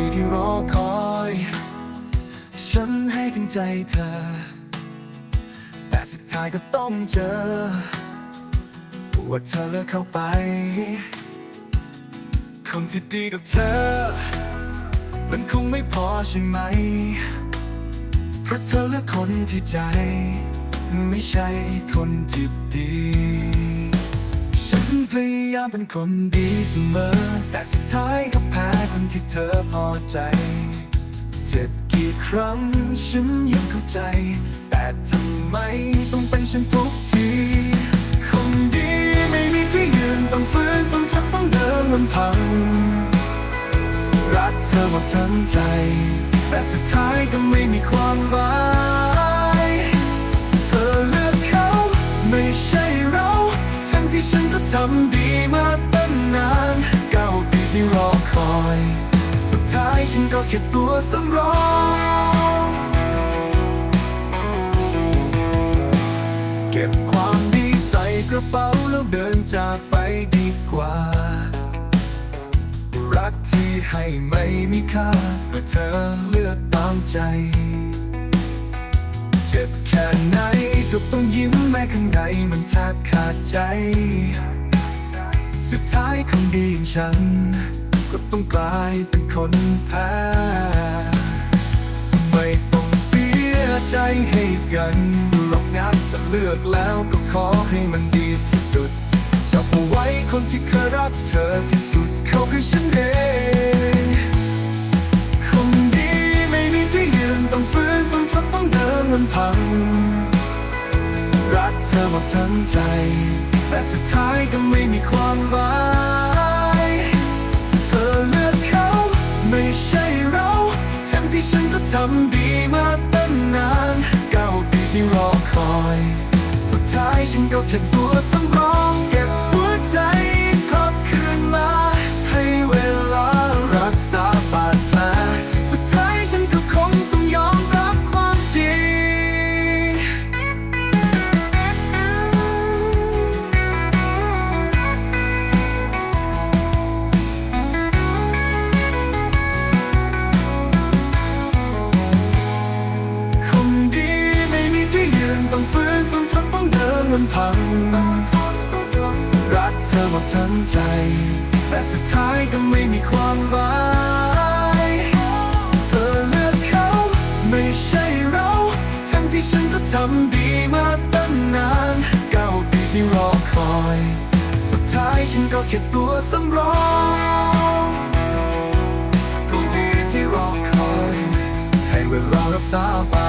ีที่รอคอย ฉันให้ถึงใจเธอ แต่สุดท้ายก็ต้องเจอ ว่าเธอเลิกเข้าไป คนที่ดีกับเธอ มันคงไม่พอใช่ไหม เพราะเธอเลือกคนที่ใจ ไม่ใช่คนที่ดี พยายามเป็นคนดีเสมอ แต่สุดท้ายก็แพ้คนที่เธอพอใจ เจ็บกี่ครั้งฉันยังเข้าใจ แต่ทำไมต้องเป็นฉันทุกที คนดีไม่มีที่ยืนต้องฟื้นต้องทักต้องเดินลำพัง รักเธอหมดทั้งใจ แต่สุดท้ายก็ไม่มีความหมาย สำรองเก็บความดีใส่กระเป๋าแล้วเดินจากไปดีกว่า รักที่ให้ไม่มีค่าเมื่อเธอเลือกตามใจ เจ็บแค่ไหนก็ต้องยิ้มแม้ข้างในมันแทบขาดใจ สุดท้ายคนดีอย่างฉัน ก็ต้องกลายเป็นคนแพ้ กันหรอกนะจะเลือกแล้วก็ขอให้มันดีที่สุดจับเอาไว้คนที่เคยรักเธอที่สุดเขาคือฉันเองคนดีไม่มีที่ยืนต้องฟื้นต้องทนต้องเดินลำพัง รักเธอหมดทั้งใจ แต่สุดท้ายก็ไม่มีความหมายเธอเลือกเขาไม่ใช่เราทั้งที่ฉันก็ทำดีมาตั้งนานเก้าปี ที่รอคอย สุดท้ายฉันก็แค่ตัวสำรองำพัง รักเธอหมดทั้งใจ แต่สุดท้ายก็ไม่มีความหมาย เธอเลือกเขา ไม่ใช่เรา ทั้งที่ฉันก็ทำดีมาตั้งนานเก้าปีที่รอคอย สุดท้ายฉันก็แค่ตัวสำรองคนดีที่รอคอย ให้เวลารักษาบา